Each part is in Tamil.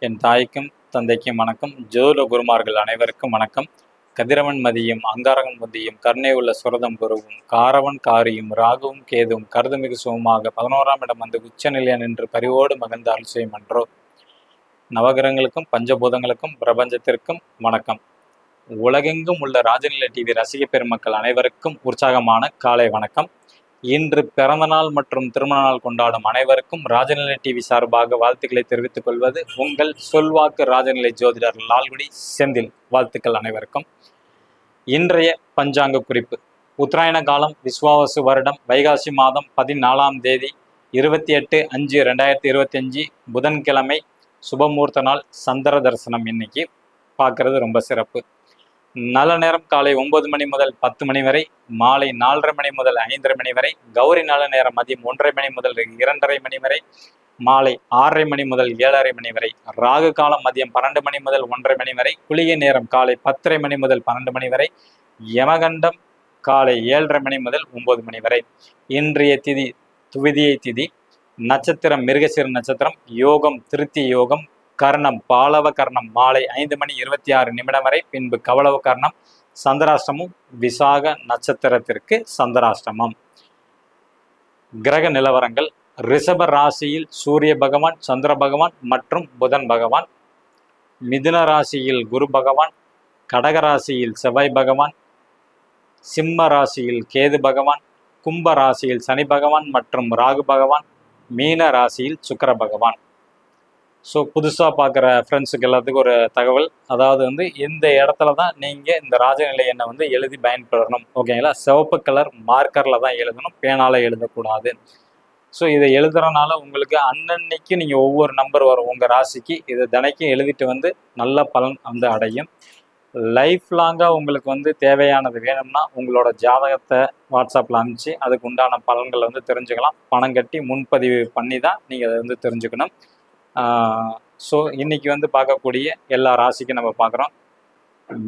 என் தாய்க்கும் தந்தைக்கும் வணக்கம். ஜோதிட குருமார்கள் அனைவருக்கும் வணக்கம். கதிரவன் மதியும் அங்காரகம் மதியும் கருணை உள்ள சுரதம் குருவும் காரவன் காரியும் ராகுவும் கேதுவும் கருதுமிகு சுகமாக பதினோராம் இடம் வந்து உச்சநிலையன் என்று பரிவோடு மகிழ்ந்த அருள் என்றோ நவகிரகங்களுக்கும் பஞ்சபூதங்களுக்கும் பிரபஞ்சத்திற்கும் வணக்கம். உலகெங்கும் உள்ள ராஜநிலை டிவி ரசிக பெருமக்கள் அனைவருக்கும் உற்சாகமான காலை வணக்கம். இன்று பிறந்தநாள் மற்றும் திருமண நாள் கொண்டாடும் அனைவருக்கும் ராஜநிலை டிவி சார்பாக வாழ்த்துக்களை தெரிவித்துக் கொள்வது உங்கள் சொல்வாக்கு ராஜநிலை ஜோதிடர் லால்குடி செந்தில். வாழ்த்துக்கள் அனைவருக்கும். இன்றைய பஞ்சாங்க குறிப்பு. உத்தராயண காலம் விஸ்வாவசு வருடம் வைகாசி மாதம் பதினாலாம் தேதி இருபத்தி எட்டு அஞ்சு ரெண்டாயிரத்தி இருபத்தி அஞ்சு புதன்கிழமை சுபமூர்த்த நாள் சந்திர தரிசனம். இன்னைக்கு பார்க்கறது ரொம்ப சிறப்பு. நல்ல நேரம் காலை ஒன்பது மணி முதல் பத்து மணி வரை மாலை நாலரை மணி முதல் ஐந்தரை மணி வரை கௌரி நல்ல நேரம் மதியம் ஒன்றரை மணி முதல் இரண்டரை மணி வரை மாலை ஆறரை மணி முதல் ஏழரை மணி வரை ராகு காலம் மதியம் பன்னெண்டு மணி முதல் ஒன்றரை மணி வரை குளிகை நேரம் காலை பத்தரை மணி முதல் பன்னெண்டு மணி வரை யமகண்டம் காலை ஏழரை மணி முதல் ஒன்பது மணி வரை. இன்றைய திதி துவிதியை திதி நட்சத்திரம் மிருகசீர நட்சத்திரம் யோகம் திருத்தி யோகம் கர்ணம் பாலவ கர்ணம் மாலை ஐந்து மணி இருபத்தி ஆறு நிமிடம் வரை பின்பு கவளவ கர்ணம் சந்திராஷ்டமம் விசாக நட்சத்திரத்திற்கு சந்திராஷ்டமம். கிரக நிலவரங்கள் ரிஷப ராசியில் சூரிய பகவான் சந்திர பகவான் மற்றும் புதன் பகவான் மிதுன ராசியில் குரு பகவான் கடக ராசியில் செவ்வாய் பகவான் சிம்ம ராசியில் கேது பகவான் கும்ப ராசியில் சனி பகவான் மற்றும் ராகு பகவான் மீன ராசியில் சுக்கிர பகவான். ஸோ புதுசாக பார்க்குற ஃப்ரெண்ட்ஸுக்கு எல்லாத்துக்கும் ஒரு தகவல். அதாவது வந்து இந்த இடத்துல தான் நீங்கள் இந்த ராஜநிலை எண்ணெய் வந்து எழுதி பயன்படணும் ஓகேங்களா சிவப்பு கலர் மார்க்கரில் தான் எழுதணும். பேனால் எழுதக்கூடாது. ஸோ இதை எழுதுறனால உங்களுக்கு அன்னன்னைக்கு நீங்கள் ஒவ்வொரு நம்பர் வரும் உங்கள் ராசிக்கு. இதை தினைக்கும் எழுதிட்டு வந்து நல்ல பலன் வந்து அடையும். லைஃப் லாங்காக உங்களுக்கு வந்து தேவையானது வேணும்னா உங்களோட ஜாதகத்தை வாட்ஸ்அப்பில் அனுப்பிச்சு அதுக்கு உண்டான பலன்களை வந்து தெரிஞ்சுக்கலாம். பணம் கட்டி முன்பதிவு பண்ணி தான் நீங்கள் அதை வந்து தெரிஞ்சுக்கணும். ஸோ இன்னைக்கு வந்து பார்க்கக்கூடிய எல்லா ராசிக்கும் நம்ம பார்க்குறோம்.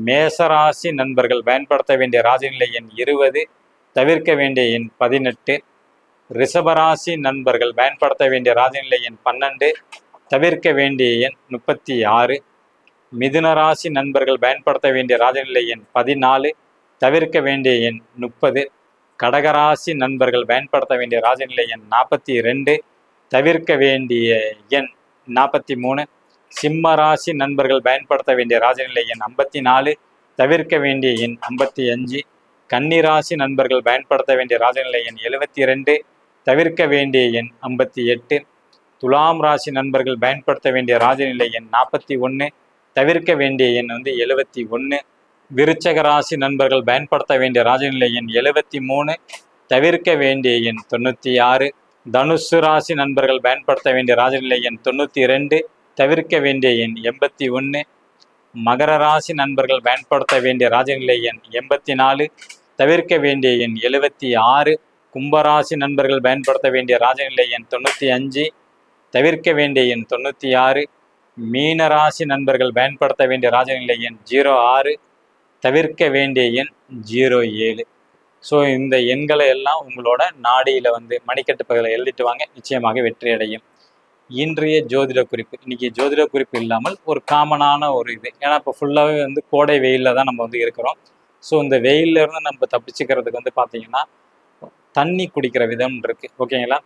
மேசராசி நண்பர்கள் பயன்படுத்த வேண்டிய ராசிநிலை எண் இருபது தவிர்க்க வேண்டிய எண் பதினெட்டு. ரிஷபராசி நண்பர்கள் பயன்படுத்த வேண்டிய ராஜநிலை எண் பன்னெண்டு தவிர்க்க வேண்டிய எண் முப்பத்தி ஆறு. மிதுன ராசி நண்பர்கள் பயன்படுத்த வேண்டிய ராஜநிலை எண் பதினாலு தவிர்க்க வேண்டிய எண் முப்பது. கடகராசி நண்பர்கள் பயன்படுத்த வேண்டிய ராஜநிலை எண் நாற்பத்தி ரெண்டு தவிர்க்க வேண்டிய எண் நாற்பத்தி மூணு. சிம்ம ராசி நண்பர்கள் பயன்படுத்த வேண்டிய ராஜநிலை எண் ஐம்பத்தி நாலு தவிர்க்க வேண்டிய எண் ஐம்பத்தி அஞ்சு. கன்னிராசி நண்பர்கள் பயன்படுத்த வேண்டிய ராஜநிலை எண் எழுபத்தி ரெண்டு தவிர்க்க வேண்டிய எண் ஐம்பத்தி எட்டு. துலாம் ராசி நண்பர்கள் பயன்படுத்த வேண்டிய ராஜநிலை எண் நாற்பத்தி ஒன்று தவிர்க்க வேண்டிய எண் வந்து எழுபத்தி ஒன்று. விருச்சக ராசி நண்பர்கள் பயன்படுத்த வேண்டிய ராஜநிலை எண் எழுபத்தி மூணு தவிர்க்க வேண்டிய எண் தொண்ணூற்றி ஆறு. தனுசு ராசி நண்பர்கள் பயன்படுத்த வேண்டிய ராஜநிலை எண் தொண்ணூற்றி ரெண்டு தவிர்க்க வேண்டிய எண் எண்பத்தி ஒன்று மகர ராசி நண்பர்கள் பயன்படுத்த வேண்டிய ராஜநிலை எண் எண்பத்தி நாலு தவிர்க்க வேண்டிய எண் எழுபத்தி ஆறு. கும்பராசி நண்பர்கள் பயன்படுத்த வேண்டிய ராஜநிலை எண் தொண்ணூற்றி அஞ்சு தவிர்க்க வேண்டிய எண் தொண்ணூற்றி ஆறு. மீன ராசி நண்பர்கள் பயன்படுத்த வேண்டிய ராஜநிலை எண் ஜீரோ ஆறு தவிர்க்க வேண்டிய எண் ஜீரோ ஏழு. ஸோ இந்த எண்களை எல்லாம் உங்களோட நாடியில் வந்து மணிக்கட்டு பகுதியில் எழுதிட்டு வாங்க. நிச்சயமாக வெற்றி அடையும். இன்றைய ஜோதிட குறிப்பு. இன்றைக்கி ஜோதிட குறிப்பு இல்லாமல் ஒரு காமனான ஒரு இது. ஏன்னா இப்போ ஃபுல்லாகவே வந்து கோடை வெயிலில் தான் நம்ம வந்து இருக்கிறோம். ஸோ இந்த வெயில்ல இருந்து நம்ம தப்பிச்சுக்கிறதுக்கு வந்து பார்த்தீங்கன்னா தண்ணி குடிக்கிற விதம் இருக்குது ஓகேங்களா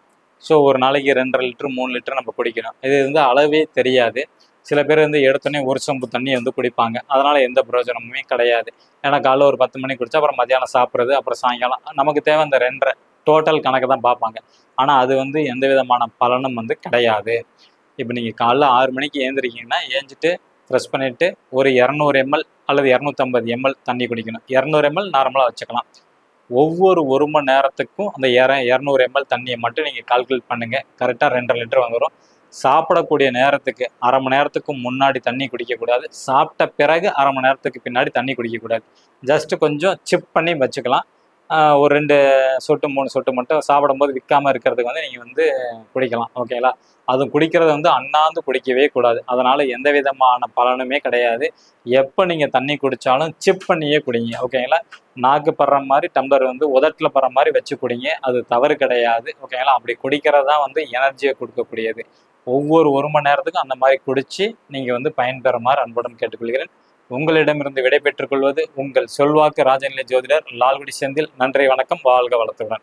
ஸோ ஒரு நாளைக்கு ரெண்டரை லிட்டர் மூணு லிட்டர் நம்ம குடிக்கணும். இது வந்து அளவே தெரியாது. சில பேர் வந்து எடுத்தோடனே ஒரு சொம்பு தண்ணியை வந்து குடிப்பாங்க. அதனால் எந்த பிரயோஜனமுமே கிடையாது. ஏன்னா காலைல ஒரு பத்து மணிக்கு குடிச்சா அப்புறம் மதியானம் சாப்பிட்றது அப்புறம் சாயங்காலம். நமக்கு தேவை அந்த ரெண்டரை. டோட்டல் கணக்கு தான் பார்ப்பாங்க. ஆனால் அது வந்து எந்த விதமான பலனும் வந்து கிடையாது. இப்போ நீங்கள் காலைல ஆறு மணிக்கு ஏந்திரிக்கீங்கன்னா ஏஞ்சிட்டு ப்ரெஸ் பண்ணிவிட்டு ஒரு இரநூறு எம்எல் அல்லது இரநூத்தம்பது எம்எல் தண்ணி குடிக்கணும். இரநூறு எம்எல் நார்மலாக வச்சுக்கலாம். ஒவ்வொரு ஒரு மணி நேரத்துக்கும் அந்த இர இரநூறு எம்எல் தண்ணியை மட்டும் நீங்கள் கால்குலேட் பண்ணுங்கள் கரெக்டாக ரெண்டரை லிட்டர் வந்துடும் சாப்பிடக்கூடிய நேரத்துக்கு அரை மணி நேரத்துக்கு முன்னாடி தண்ணி குடிக்கக்கூடாது. சாப்பிட்ட பிறகு அரை மணி நேரத்துக்கு பின்னாடி தண்ணி குடிக்கக்கூடாது. ஜஸ்ட் கொஞ்சம் சிப் பண்ணி வச்சுக்கலாம். ஒரு ரெண்டு சொட்டு மூணு சொட்டு மட்டும் சாப்பிடும்போது விற்காம இருக்கிறதுக்கு வந்து நீங்கள் வந்து குடிக்கலாம். ஓகேங்களா அதுவும் குடிக்கிறத வந்து அண்ணாந்து குடிக்கவே கூடாது. அதனால் எந்த விதமான பலனுமே கிடையாது. எப்போ நீங்கள் தண்ணி குடித்தாலும் சிப் பண்ணியே குடிங்க. ஓகேங்களா நாக்கு படுற மாதிரி டம்ளர் வந்து உதட்டில் படுற மாதிரி வச்சு குடிங்க. அது தவறு கிடையாது. ஓகேங்களா அப்படி குடிக்கிறது தான் வந்து எனர்ஜியை கொடுக்கக்கூடியது. ஒவ்வொரு ஒரு மணி நேரத்துக்கும் அந்த மாதிரி குடிச்சு நீங்கள் வந்து பயன்பெறுமாறு அன்புடன் கேட்டுக்கொள்கிறேன். உங்களிடமிருந்து விடைபெற்றுக் கொள்வது உங்கள் சொல்வாக்கு ராஜநிலை ஜோதிடர் லால்குடி செந்தில். நன்றி வணக்கம். வாழ்க வளத்துடன்.